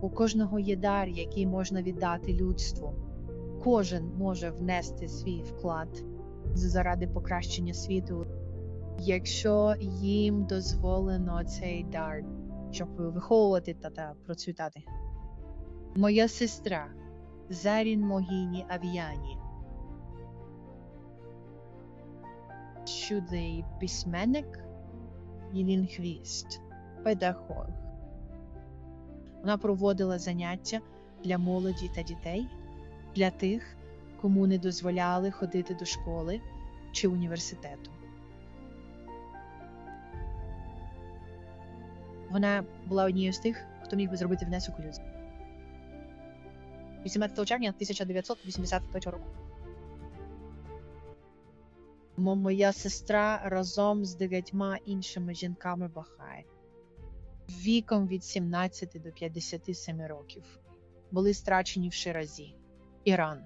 У кожного є дар, який можна віддати людству. Кожен може внести свій вклад заради покращення світу, якщо їм дозволено цей дар, щоб виховувати та, та процвітати. Моя сестра Зарін Могіні Авіані. Чудний письменник і лінгвіст, педагог. Вона проводила заняття для молоді та дітей, для тих, кому не дозволяли ходити до школи чи університету. Вона була однією з тих, хто міг би зробити внесок у людство. 18 червня 1985 року. Моя сестра разом з дев'ятьма іншими жінками Бахай віком від 17 до 57 років були страчені в Ширазі, Іран,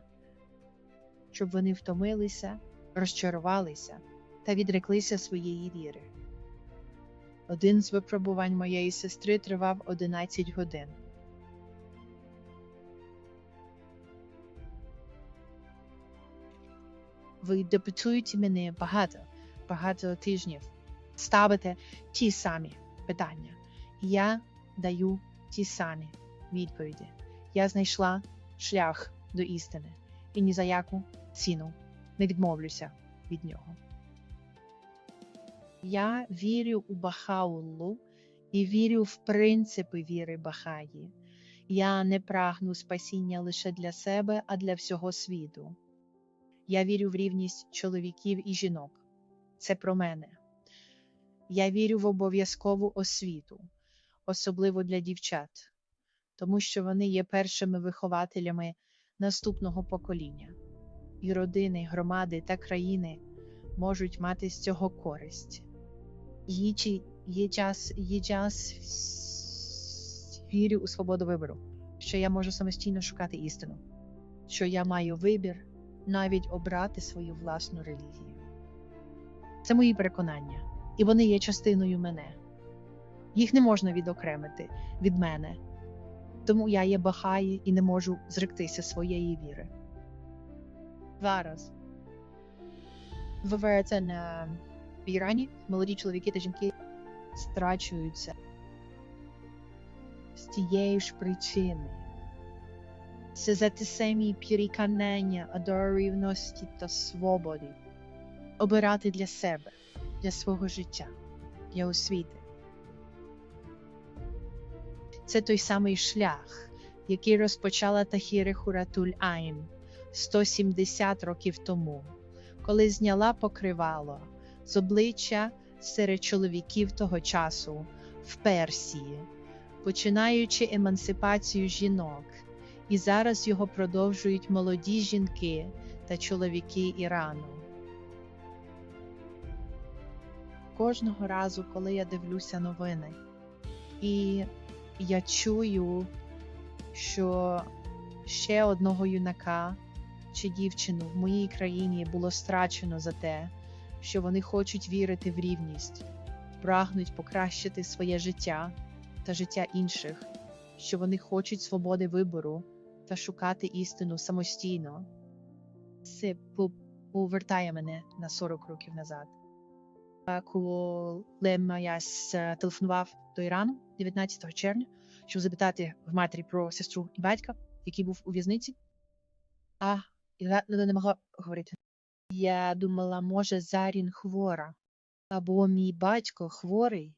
щоб вони втомилися, розчарувалися та відреклися своєї віри. Один з випробувань моєї сестри тривав 11 годин. Ви депетуєте мене багато, багато тижнів, ставите ті самі питання. Я даю ті самі відповіді. Я знайшла шлях до істини і ні за яку ціну не відмовлюся від нього. Я вірю у Бахауллу і вірю в принципи віри Бахаї. Я не прагну спасіння лише для себе, а для всього світу. Я вірю в рівність чоловіків і жінок. Це про мене. Я вірю в обов'язкову освіту, особливо для дівчат, тому що вони є першими вихователями наступного покоління, і родини, громади та країни можуть мати з цього користь. Є, є час, є час вірю у свободу вибору, що я можу самостійно шукати істину, що я маю вибір навіть обрати свою власну релігію. Це мої переконання, і вони є частиною мене. Їх не можна відокремити від мене, тому я є бахаї і не можу зректися своєї віри. Зараз вважається на Ірані молоді чоловіки та жінки страчуються з тієї ж причини. Це за те самі переконання до рівності та свободи. Обирати для себе, для свого життя, для освіти. Це той самий шлях, який розпочала Тахіре Хуратуль Айн 170 років тому, коли зняла покривало з обличчя серед чоловіків того часу в Персії, починаючи емансипацію жінок, і зараз його продовжують молоді жінки та чоловіки Ірану. Кожного разу, коли я дивлюся новини, і я чую, що ще одного юнака чи дівчину в моїй країні було страчено за те, що вони хочуть вірити в рівність, прагнуть покращити своє життя та життя інших, що вони хочуть свободи вибору та шукати істину самостійно. Це повертає мене на 40 років назад. А Коли я телефонував до Ірану 19 червня, щоб запитати в матері про сестру і батька, який був у в'язниці, а я не могла говорити. Я думала, може, Зарін хвора, або мій батько хворий,